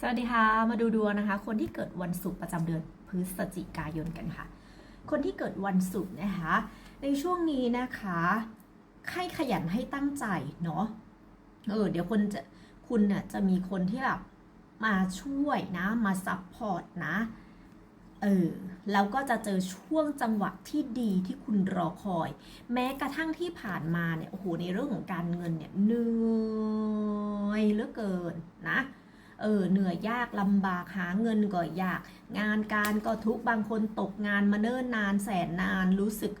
สวัสดีค่ะ มาดูดวงนะคะ คนที่เกิดวันศุกร์ประจำเดือนพฤศจิกายนกันค่ะ คนที่เกิดวันศุกร์นะคะ ในช่วงนี้นะคะให้ขยันให้ตั้งใจเนาะเออเดี๋ยวคนจะคุณน่ะจะมีคนที่แบบมาช่วยนะ มาซัพพอร์ตนะ เออ แล้วก็จะเจอช่วงจังหวะที่ดีที่คุณรอคอย แม้กระทั่งที่ผ่านมาเนี่ย โอ้โห ในเรื่องของการเงินเนี่ยเหนื่อยเหลือเกินนะ เออเหนื่อยยากลำบากหาเงินก็ยาก งานการก็ทุกบางคนตกงานมาเนิ่นนานแสนนานรู้สึก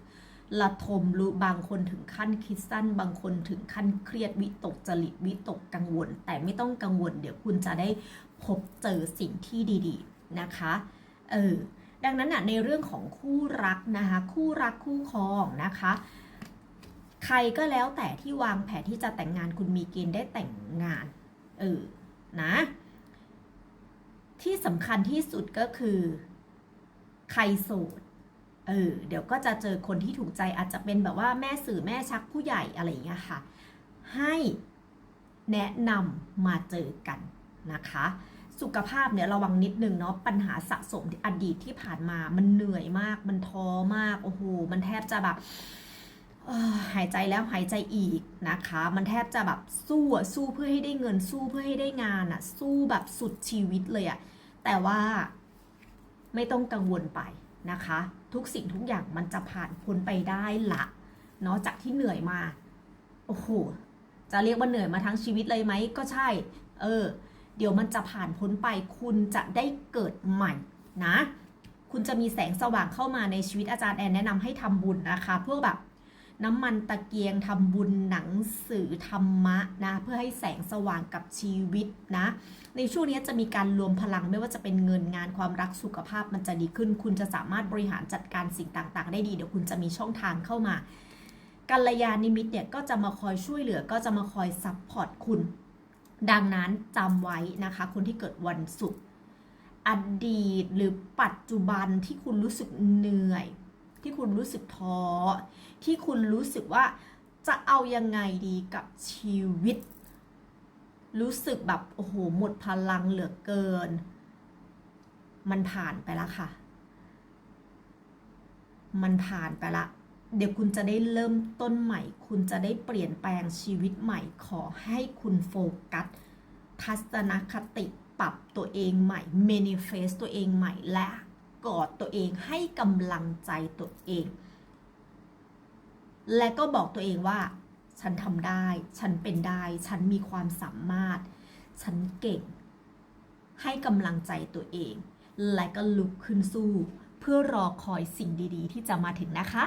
ละทมรู้บางคนถึงขั้นคิดสั้น บางคนถึงขั้นเครียดวิตกจริตวิตกกังวล แต่ไม่ต้องกังวล เดี๋ยวคุณจะได้พบเจอสิ่งที่ดี ๆนะคะเออดังนั้นอะในเรื่องของคู่รักนะคะคู่รักคู่ครองนะคะใครก็แล้วแต่ที่วางแผนที่จะแต่งงานคุณมีเกณฑ์ได้แต่งงาน เออ นะ ที่สำคัญที่สุดก็คือ ใครโสด เออ เดี๋ยวก็จะเจอคนที่ถูกใจอาจจะเป็นแบบว่าแม่สื่อแม่ชักผู้ใหญ่อะไรอย่างเงี้ยค่ะ ให้แนะนำมาเจอกันนะคะ สุขภาพเนี่ยระวังนิดนึงเนาะปัญหาสะสมอดีตที่ผ่านมามันเหนื่อยมาก มันท้อมากโอ้โหมันแทบจะแบบหายใจแล้วหายใจอีกนะคะ มันแทบจะแบบสู้อะสู้เพื่อให้ได้เงินสู้เพื่อให้ได้งานอะสู้แบบสุดชีวิตเลยอะ แต่ว่าไม่ต้องกังวลไปนะคะ ทุกสิ่งทุกอย่างมันจะผ่านพ้นไปได้ละเนาะจากที่เหนื่อยมา โอ้โห จะเรียกว่าเหนื่อยมาทั้งชีวิตเลยไหมก็ใช่ เออ เดี๋ยวมันจะผ่านพ้นไป คุณจะได้เกิดใหม่นะ คุณจะมีแสงสว่างเข้ามาในชีวิตอาจารย์แอนแนะนำให้ทำบุญนะคะ เพื่อแบบ น้ำมันตะเกียงทำบุญหนังสือธรรมะนะเพื่อให้แสงสว่างกับชีวิตนะในช่วงนี้จะมีการรวมพลังไม่ว่าจะเป็นเงินงานความรักสุขภาพมันจะดีขึ้น คุณจะสามารถบริหารจัดการสิ่งต่างๆ ได้ดีเดี๋ยวคุณจะมีช่องทางเข้ามากัลยาณิมิตเนี่ยก็จะมาคอยช่วยเหลือก็จะมาคอยซัพพอร์ตคุณ ดังนั้นจำไว้นะคะ คนที่เกิดวันศุกร์อดีตหรือปัจจุบันที่คุณรู้สึกเหนื่อย ที่คุณรู้สึกท้อ ที่คุณรู้สึกว่าจะเอายังไงดีกับชีวิต รู้สึกแบบโอ้โหหมดพลังเหลือเกิน มันผ่านไปแล้วค่ะ มันผ่านไปละ เดี๋ยวคุณจะได้เริ่มต้นใหม่ คุณจะได้เปลี่ยนแปลงชีวิตใหม่ ขอให้คุณโฟกัส ทัศนคติปรับตัวเองใหม่ manifest ตัวเองใหม่และ กอดตัวเองให้กำลังใจตัวเอง และก็บอกตัวเองว่า ฉันทำได้ ฉันเป็นได้ ฉันมีความสามารถ ฉันเก่ง ให้กำลังใจตัวเอง และก็ลุกขึ้นสู้ เพื่อรอคอยสิ่งดีๆ ที่จะมาถึงนะคะ